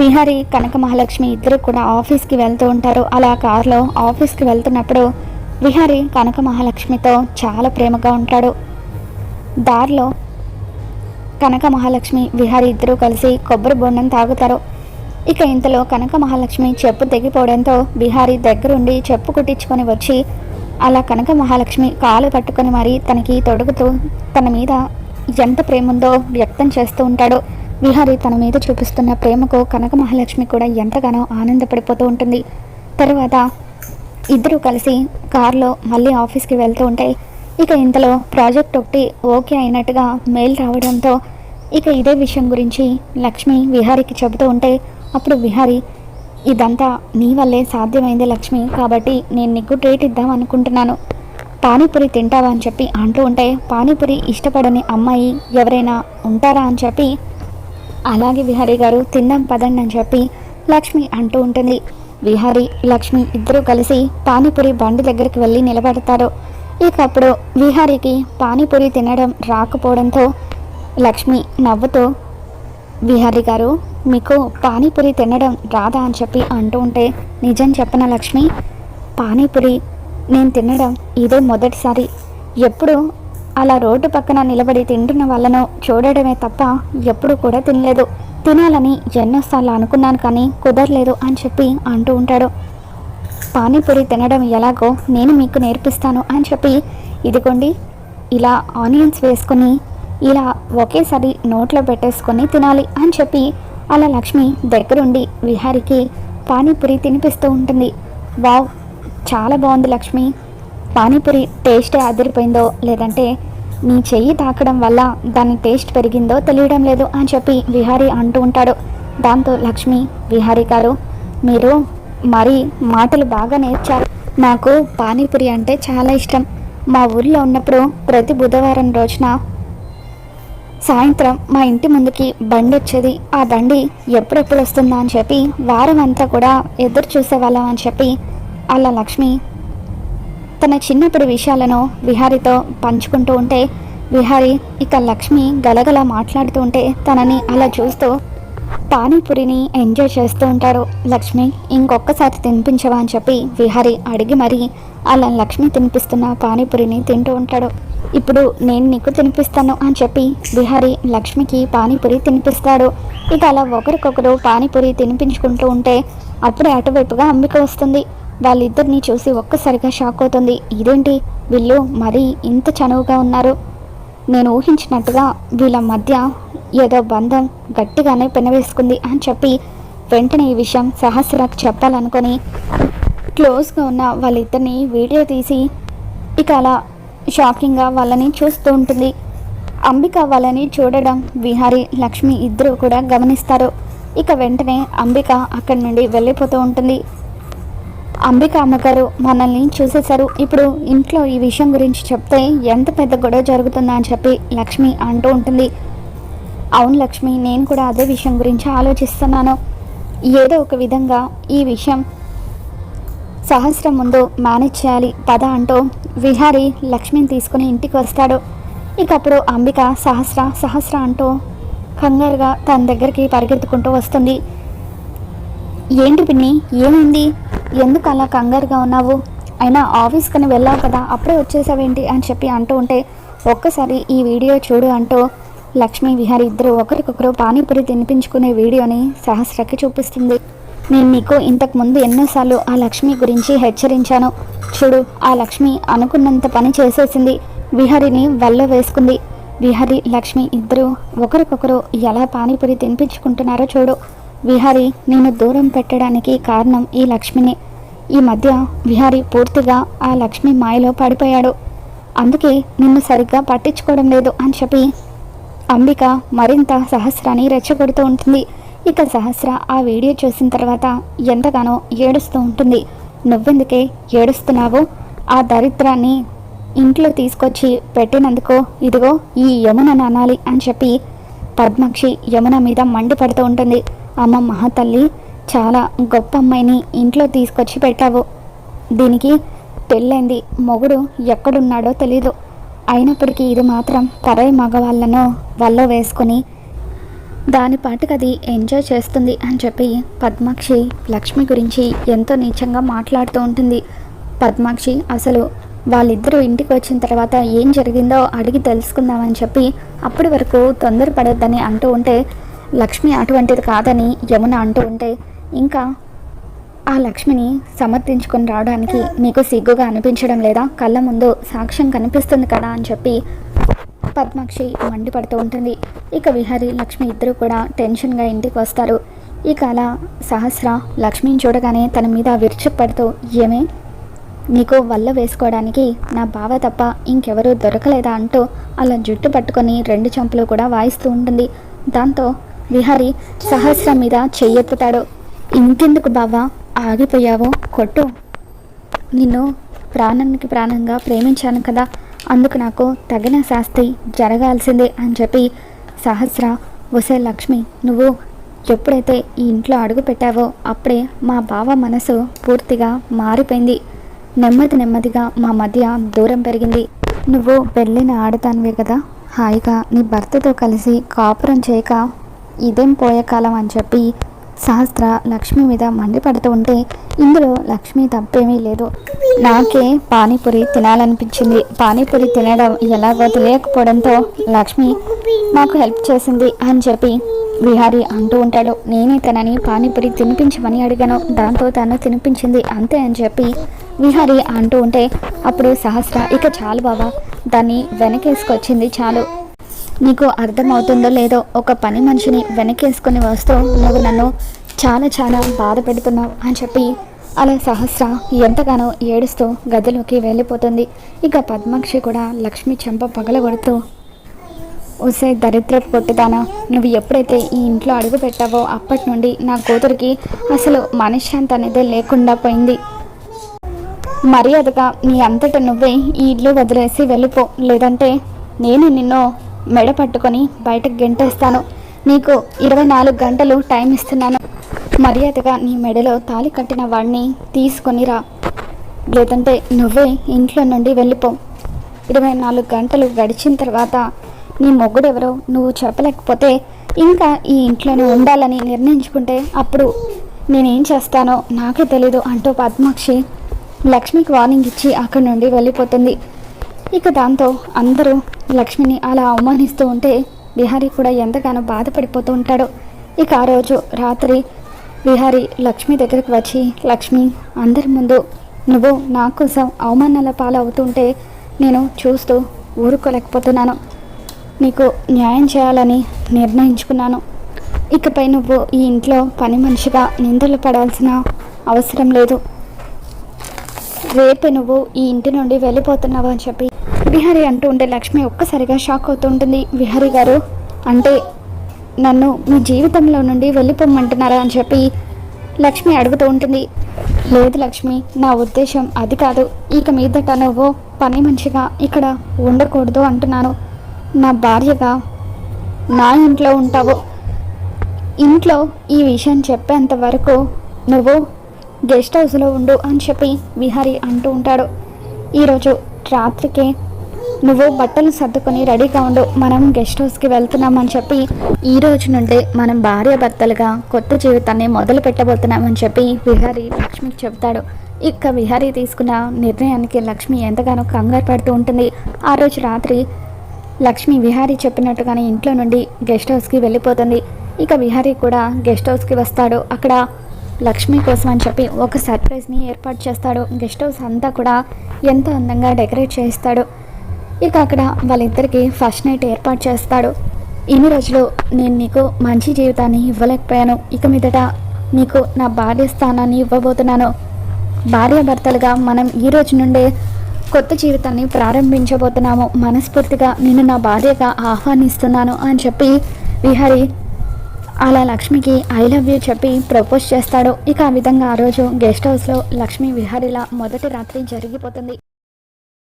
విహారి కనక మహాలక్ష్మి ఇద్దరు కూడా ఆఫీస్కి వెళ్తూ ఉంటారు. అలా కారులో ఆఫీస్కి వెళ్తున్నప్పుడు విహారి కనక మహాలక్ష్మితో చాలా ప్రేమగా ఉంటాడు. దారిలో కనక మహాలక్ష్మి విహారి ఇద్దరూ కలిసి కొబ్బరి బొండం తాగుతారు. ఇక ఇంతలో కనక మహాలక్ష్మి చెప్పు తెగిపోవడంతో బిహారీ దగ్గరుండి చెప్పు కుట్టించుకొని వచ్చి అలా కనక మహాలక్ష్మి కాలు పట్టుకొని మరీ తనకి తొడుగుతూ తన మీద ఎంత ప్రేమ ఉందో వ్యక్తం చేస్తూ ఉంటాడు. విహారి తన మీద చూపిస్తున్న ప్రేమకు కనక మహాలక్ష్మి కూడా ఎంతగానో ఆనందపడిపోతూ ఉంటుంది. తర్వాత ఇద్దరూ కలిసి కారులో మళ్ళీ ఆఫీస్కి వెళ్తూ ఉంటే ఇక ఇంతలో ప్రాజెక్ట్ ఒకటి ఓకే అయినట్టుగా మెయిల్ రావడంతో ఇక ఇదే విషయం గురించి లక్ష్మి విహారికి చెబుతూ ఉంటే అప్పుడు విహారి ఇదంతా నీ వల్లే సాధ్యమైంది లక్ష్మి కాబట్టి నేను నీకు ట్రీట్ ఇద్దాం అనుకుంటున్నాను. పానీపూరి తింటావా? అని చెప్పి అంటూ ఉంటే పానీపూరి ఇష్టపడని అమ్మాయి ఎవరైనా ఉంటారా? అని చెప్పి అలాగే విహారీ గారు తిందాం పదండి అని చెప్పి లక్ష్మి అంటూ ఉంటుంది. విహారీ లక్ష్మి ఇద్దరూ కలిసి పానీపూరి బండి దగ్గరికి వెళ్ళి నిలబడతారు. ఇక అప్పుడు విహారీకి పానీపూరి తినడం రాకపోవడంతో లక్ష్మి నవ్వుతూ విహారీ గారు మీకు పానీపూరి తినడం రాదా అని చెప్పి అంటూ ఉంటే నిజం చెప్పన లక్ష్మి? పానీపూరి నేను తినడం ఇదే మొదటిసారి. ఎప్పుడు అలా రోడ్డు పక్కన నిలబడి తింటున్న వాళ్ళను చూడడమే తప్ప ఎప్పుడు కూడా తినలేదు. తినాలని ఎన్నోసార్లు అనుకున్నాను కానీ కుదరలేదు అని చెప్పి అంటూ ఉంటాడు. పానీపూరి తినడం ఎలాగో నేను మీకు నేర్పిస్తాను అని చెప్పి ఇదిగోండి ఇలా ఆనియన్స్ వేసుకొని ఇలా ఒకేసారి నోట్లో పెట్టేసుకొని తినాలి అని చెప్పి అలా లక్ష్మి దగ్గరుండి విహారికి పానీపూరి తినిపిస్తూ ఉంటుంది. వావ్ చాలా బాగుంది లక్ష్మి. పానీపూరి టేస్టే అదిరిపోయిందో లేదంటే నీ చెయ్యి తాకడం వల్ల దాని టేస్ట్ పెరిగిందో తెలియడం లేదు అని చెప్పి విహారీ అంటూ ఉంటాడు. దాంతో లక్ష్మి విహారీ గారు మీరు మరి మాటలు బాగా నేర్చారు. నాకు పానీపూరి అంటే చాలా ఇష్టం. మా ఊర్లో ఉన్నప్పుడు ప్రతి బుధవారం రోజున సాయంత్రం మా ఇంటి ముందుకి బండి వచ్చేది. ఆ బండి ఎప్పుడెప్పుడు వస్తుందా అని చెప్పి వారం అంతా కూడా ఎదురు చూసేవాళ్ళం అని చెప్పి అలా లక్ష్మి తన చిన్నప్పటి విషయాలను విహారితో పంచుకుంటూ ఉంటే విహారి ఇక లక్ష్మి గలగల మాట్లాడుతూ ఉంటే తనని అలా చూస్తూ పానీపూరిని ఎంజాయ్ చేస్తూ ఉంటారు. లక్ష్మి ఇంకొకసారి తినిపించవా అని చెప్పి విహారి అడిగి మరీ అలా లక్ష్మి తినిపిస్తున్న పానీపూరిని తింటూ ఉంటాడు. ఇప్పుడు నేను నీకు తినిపిస్తాను అని చెప్పి విహారి లక్ష్మికి పానీపూరి తినిపిస్తాడు. ఇక అలా ఒకరికొకరు పానీపూరి తినిపించుకుంటూ ఉంటే అప్పుడే అటువైపుగా అంబిక వస్తుంది. వాళ్ళిద్దరిని చూసి ఒక్కసారిగా షాక్ అవుతుంది. ఇదేంటి? వీళ్ళు మరీ ఇంత చనువుగా ఉన్నారు. నేను ఊహించినట్టుగా వీళ్ళ మధ్య ఏదో బంధం గట్టిగానే పెనవేసుకుంది అని చెప్పి వెంటనే ఈ విషయం సహస్రకు చెప్పాలనుకొని క్లోజ్గా ఉన్న వాళ్ళిద్దరిని వీడియో తీసి ఇక అలా షాకింగ్గా వాళ్ళని చూస్తూ ఉంటుంది. అంబిక వాళ్ళని చూడడం విహారి లక్ష్మి ఇద్దరు కూడా గమనిస్తారు. ఇక వెంటనే అంబిక అక్కడి నుండి వెళ్ళిపోతూ ఉంటుంది. అంబిక అమ్మగారు మనల్ని చూసేశారు. ఇప్పుడు ఇంట్లో ఈ విషయం గురించి చెప్తే ఎంత పెద్ద గొడవ జరుగుతుందా అని చెప్పి లక్ష్మి అంటూ ఉంటుంది. అవును లక్ష్మి నేను కూడా అదే విషయం గురించి ఆలోచిస్తున్నాను. ఏదో ఒక విధంగా ఈ విషయం సహస్రం ముందు మేనేజ్ చేయాలి పద అంటూ విహారి లక్ష్మిని తీసుకుని ఇంటికి వస్తాడు. ఇక అప్పుడు అంబిక సహస్ర సహస్ర అంటూ కంగారుగా తన దగ్గరికి పరిగెత్తుకుంటూ వస్తుంది. ఏంటి పిన్ని ఏమైంది? ఎందుకు అలా కంగారుగా ఉన్నావు? అయినా ఆఫీస్కని వెళ్ళావు కదా అప్పుడే వచ్చేసావేంటి? అని చెప్పి అంటూ ఉంటే ఒక్కసారి ఈ వీడియో చూడు అంటూ లక్ష్మి విహారి ఇద్దరు ఒకరికొకరు పానీపూరి తినిపించుకునే వీడియోని సహస్రకి చూపిస్తుంది. నేను మీకు ఇంతకు ముందు ఎన్నోసార్లు ఆ లక్ష్మి గురించి హెచ్చరించాను. చూడు ఆ లక్ష్మి అనుకున్నంత పని చేసేసింది. విహారిని వల్ల వేసుకుంది. విహారి లక్ష్మి ఇద్దరు ఒకరికొకరు ఎలా పానీపూరి తినిపించుకుంటున్నారో చూడు. విహారి నేను దూరం పెట్టడానికి కారణం ఈ లక్ష్మిని. ఈ మధ్య విహారి పూర్తిగా ఆ లక్ష్మి మాయలో పడిపోయాడు. అందుకే నిన్ను సరిగ్గా పట్టించుకోవడం లేదు అని చెప్పి అంబిక మరింత సహస్రాన్ని రెచ్చగొడుతూ ఉంటుంది. ఇక సహస్ర ఆ వీడియో చూసిన తర్వాత ఎంతగానో ఏడుస్తూ ఉంటుంది. నువ్వెందుకే ఏడుస్తున్నావు? ఆ దరిద్రాన్ని ఇంట్లో తీసుకొచ్చి పెట్టినందుకు ఇదిగో ఈ యమునని అనాలి అని చెప్పి పద్మాక్షి యమున మీద మండిపడుతూ ఉంటుంది. అమ్మ మహాతల్లి చాలా గొప్ప అమ్మాయిని ఇంట్లో తీసుకొచ్చి పెట్టావు. దీనికి పెళ్ళైంది మొగుడు ఎక్కడున్నాడో తెలీదు. అయినప్పటికీ ఇది మాత్రం పరాయి మగవాళ్ళను వల్ల వేసుకొని దాని పాటుకు అది ఎంజాయ్ చేస్తుంది అని చెప్పి పద్మాక్షి లక్ష్మి గురించి ఎంతో నీచంగా మాట్లాడుతూ ఉంటుంది. పద్మాక్షి అసలు వాళ్ళిద్దరూ ఇంటికి వచ్చిన తర్వాత ఏం జరిగిందో అడిగి తెలుసుకుందామని చెప్పి అప్పటి వరకు తొందరపడొద్దని అంటూ ఉంటే లక్ష్మి అటువంటిది కాదని యమున అంటూ ఉంటే ఇంకా ఆ లక్ష్మిని సమర్థించుకొని రావడానికి మీకు సిగ్గుగా అనిపించడం లేదా? కళ్ళ ముందు సాక్ష్యం కనిపిస్తుంది కదా అని చెప్పి పద్మాక్షి మండిపడుతూ ఉంటుంది. ఇక విహారి లక్ష్మి ఇద్దరు కూడా టెన్షన్గా ఇంటికి వస్తారు. ఇక అలా సహస్ర లక్ష్మిని చూడగానే తన మీద విరుచుపడుతూ ఏమే? నీకు వల్ల వేసుకోవడానికి నా బావ తప్ప ఇంకెవరూ దొరకలేదా? అంటూ అలా జుట్టు పట్టుకొని రెండు చంపులు కూడా వాయిస్తూ ఉంటుంది. దాంతో విహారి సహస్ర మీద చెయ్యెత్తుతాడు. ఇంకెందుకు బావా? ఆగిపోయావో? కొట్టు. నిన్ను ప్రాణానికి ప్రాణంగా ప్రేమించాను కదా. అందుకు నాకు తగిన శాస్తి జరగాల్సిందే అని చెప్పి సహస్ర వసే లక్ష్మి నువ్వు ఎప్పుడైతే ఈ ఇంట్లో అడుగు పెట్టావో అప్పుడే మా బావ మనసు పూర్తిగా మారిపోయింది. నెమ్మది నెమ్మదిగా మా మధ్య దూరం పెరిగింది. నువ్వు వెళ్ళిన ఆడతానివే కదా. హాయిగా నీ భర్తతో కలిసి కాపురం చేయక ఇదేం పోయే కాలం అని చెప్పి సహస్ర లక్ష్మి మీద మండిపడుతూ ఉంటే ఇందులో లక్ష్మి తప్పేమీ లేదు. నాకే పానీపూరి తినాలనిపించింది. పానీపూరి తినడం ఎలాగో తెలియకపోవడంతో లక్ష్మి నాకు హెల్ప్ చేసింది అని చెప్పి విహారి అంటూ ఉంటాడు. నేనే తనని పానీపూరి తినిపించమని అడిగాను. దాంతో తను తినిపించింది అంతే అని చెప్పి విహారి అంటూ ఉంటే అప్పుడు సహస్ర ఇక చాలు బాబా దాన్ని వెనకేసుకొచ్చింది చాలు. నీకు అర్థమవుతుందో లేదో ఒక పని మనిషిని వెనకేసుకుని వస్తూ నువ్వు నన్ను చాలా చాలా బాధ పెడుతున్నావు అని చెప్పి అలా సహస్ర ఎంతగానో ఏడుస్తూ గదిలోకి వెళ్ళిపోతుంది. ఇక పద్మాక్షి కూడా లక్ష్మి చెంప పగలగొడుతూ ఉసే దరిద్ర పొట్టుదానా నువ్వు ఎప్పుడైతే ఈ ఇంట్లో అడుగు పెట్టావో అప్పటి నుండి నా కూతురికి అసలు మనశ్శాంతి అనేది లేకుండా పోయింది. మర్యాదగా నీ అంతటా నువ్వే ఈ ఇల్లు వదిలేసి వెళ్ళిపో లేదంటే నేను నిన్ను మెడ పట్టుకొని బయటకు గెంటేస్తాను. నీకు ఇరవై నాలుగు గంటలు టైం ఇస్తున్నాను. మర్యాదగా నీ మెడలో తాళి కట్టిన వాడిని తీసుకొని రా. లేదంటే నువ్వే ఇంట్లో నుండి వెళ్ళిపో. ఇరవై నాలుగు గంటలు గడిచిన తర్వాత నీ మొగ్గుడెవరో నువ్వు చెప్పలేకపోతే ఇంకా ఈ ఇంట్లోనే ఉండాలని నిర్ణయించుకుంటే అప్పుడు నేనేం చేస్తానో నాకే తెలీదు అంటూ పద్మాక్షి లక్ష్మికి వార్నింగ్ ఇచ్చి అక్కడి నుండి వెళ్ళిపోతుంది. ఇక దాంతో అందరూ లక్ష్మిని అలా అవమానిస్తూ ఉంటే విహారీ కూడా ఎంతగానో బాధపడిపోతూ ఉంటాడు. ఇక ఆ రోజు రాత్రి విహారీ లక్ష్మి దగ్గరికి వచ్చి లక్ష్మి అందరి ముందు నువ్వు నా కోసం అవమానాల పాలవుతుంటే నేను చూస్తూ ఊరుకోలేకపోతున్నాను. నీకు న్యాయం చేయాలని నిర్ణయించుకున్నాను. ఇకపై నువ్వు ఈ ఇంట్లో పని మనిషిగా నిందలు పడాల్సిన అవసరం లేదు. రేపు నువ్వు ఈ ఇంటి నుండి వెళ్ళిపోతున్నావు అని చెప్పి విహారి అంటూ ఉంటే లక్ష్మి ఒక్కసారిగా షాక్ అవుతూ ఉంటుంది. విహారి గారు అంటే నన్ను మీ జీవితంలో నుండి వెళ్ళిపోమ్మంటున్నారా అని చెప్పి లక్ష్మి అడుగుతూ ఉంటుంది. లేదు లక్ష్మి నా ఉద్దేశం అది కాదు. ఇక మీదట నువ్వు పని మనిషిగా ఇక్కడ ఉండకూడదు అంటున్నాను. నా భార్యగా నా ఇంట్లో ఉంటావు. ఇంట్లో ఈ విషయం చెప్పేంత వరకు నువ్వు గెస్ట్ హౌస్లో ఉండు అని చెప్పి విహారి అంటూ ఉంటాడు. ఈరోజు రాత్రికే నువ్వు బట్టలు సర్దుకొని రెడీగా ఉండు. మనం గెస్ట్ హౌస్కి వెళ్తున్నామని చెప్పి ఈ రోజు నుండి మనం భార్య భర్తలుగా కొత్త జీవితాన్ని మొదలు పెట్టబోతున్నామని చెప్పి విహారి లక్ష్మికి చెబుతాడు ఇక విహారీ తీసుకున్న నిర్ణయానికి లక్ష్మి ఎంతగానో కంగారు పడుతూ ఉంటుంది. ఆ రోజు రాత్రి లక్ష్మి విహారీ చెప్పినట్టుగానే ఇంట్లో నుండి గెస్ట్ హౌస్కి వెళ్ళిపోతుంది. ఇక విహారీ కూడా గెస్ట్ హౌస్కి వస్తాడు. అక్కడ లక్ష్మి కోసం అని చెప్పి ఒక సర్ప్రైజ్ని ఏర్పాటు చేస్తాడు. గెస్ట్ హౌస్ అంతా కూడా ఎంతో అందంగా డెకరేట్ చేస్తాడు ఇక అక్కడ వాళ్ళిద్దరికి ఫస్ట్ నైట్ ఏర్పాటు చేస్తాడు. ఇన్ని రోజులు నేను నీకు మంచి జీవితాన్ని ఇవ్వలేకపోయాను. ఇక మీదట నీకు నా భార్య స్థానాన్ని ఇవ్వబోతున్నాను. భార్యాభర్తలుగా మనం ఈ రోజు నుండే కొత్త జీవితాన్ని ప్రారంభించబోతున్నాము. మనస్ఫూర్తిగా నేను నా భార్యగా ఆహ్వానిస్తున్నాను అని చెప్పి విహరి అలా లక్ష్మికి ఐ లవ్ యూ చెప్పి ప్రపోజ్ చేస్తాడు. ఇక ఆ విధంగా ఆ రోజు గెస్ట్ హౌస్లో లక్ష్మి విహారీల మొదటి రాత్రి జరిగిపోతుంది.